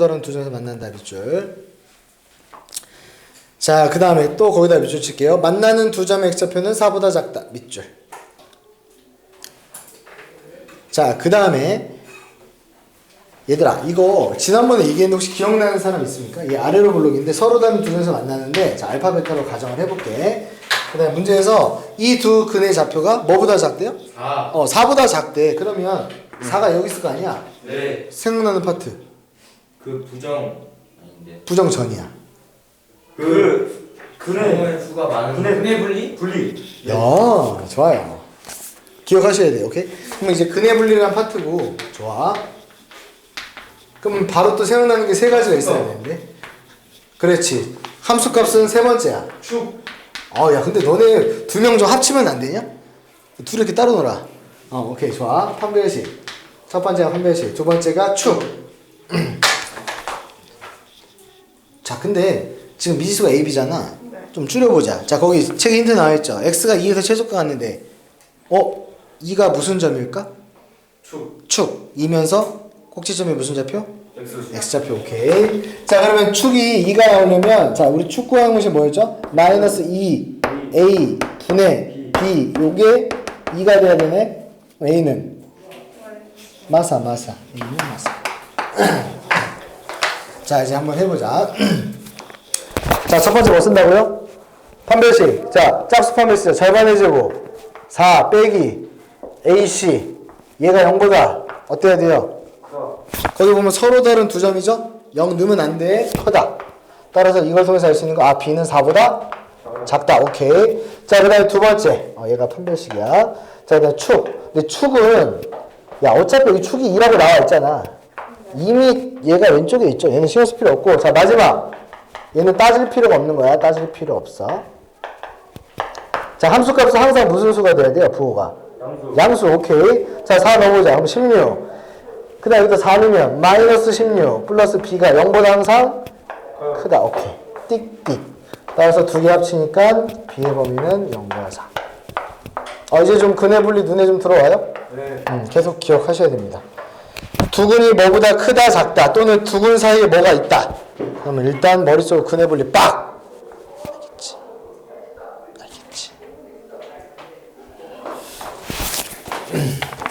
다른 두 점에서 만난다 밑줄. 자, 그 다음에 또 거기다 밑줄 칠게요. 만나는 두 점의 x좌표는 4보다 작다 밑줄. 자, 그 다음에 얘들아 이거 지난번에 얘기했는데 혹시 기억나는 사람 있습니까? 이 아래로 블록인데 서로 다른 두 점에서 만나는데 자 알파벳으로 가정을 해볼게. 그 다음에 문제에서 이 두 근의 좌표가 뭐보다 작대요? 4. 어 4보다 작대. 그러면 4가 여기 있을 거 아니야? 네. 생각나는 파트 그 부정 아닌데. 부정 전이야. 그 근의 근의 수가 많은 근의 분리? 분리. 야 좋아요. 기억하셔야 돼요. 오케이? 그럼 이제 근의 분리란 파트고 좋아. 그럼 바로 또 생각나는 게 세 가지가 있어야 되는데. 그렇지. 함수 값은 세 번째야. 축. 어, 야, 근데 너네 두 명 좀 합치면 안 되냐? 둘이 이렇게 따로 놀아. 어, 오케이, 좋아. 판별식. 첫 번째가 판별식. 두 번째가 축. 자, 근데 지금 미지수가 AB잖아. 좀 줄여보자. 자, 거기 책에 힌트 나와있죠. X가 2에서 최소가 같는데, 어? 2가 무슨 점일까? 축. 축. 2면서 꼭지점이 무슨 좌표? X. X좌표 오케이 자 그러면 축이 2가 나오려면 자 우리 축 구하는 것이 뭐였죠? 마이너스 2 A 분의 B 요게 2가 돼야 되네 A는 마사 마사 A는 마사 자 이제 한번 해보자 자 첫 번째 뭐 쓴다고요? 판별식 자 짝수 판별식 절반의 제곱 4 빼기 AC 얘가 0보다 어때야 돼요? 거기 보면 서로 다른 두 점이죠? 0 넣으면 안 돼. 크다. 따라서 이걸 통해서 알 수 있는 거, 아, B는 4보다 작다. 오케이. 자, 그 다음에 두 번째. 어, 얘가 판별식이야. 자, 그 다음에 축. 근데 축은, 야, 어차피 여기 축이 2라고 나와 있잖아. 이미 얘가 왼쪽에 있죠. 얘는 신경 쓸 필요 없고. 자, 마지막. 얘는 따질 필요가 없는 거야. 따질 필요 없어. 자, 함수 값은 항상 무슨 수가 돼야 돼요? 부호가. 양수. 양수, 오케이. 자, 4 넣어보자. 그럼 16. 그 다음 여기다 4 넣으면 마이너스 16 플러스 b가 0보다 항상 크다. 오케이. 띡띡. 따라서 두 개 합치니까 b의 범위는 0보다 4. 어, 이제 좀 근해 분리 눈에 좀 들어와요? 네. 음, 계속 기억하셔야 됩니다. 두근이 뭐보다 크다 작다 또는 두근 사이에 뭐가 있다. 그러면 일단 머릿속으로 근해볼리 빡! 알겠지. 알겠지.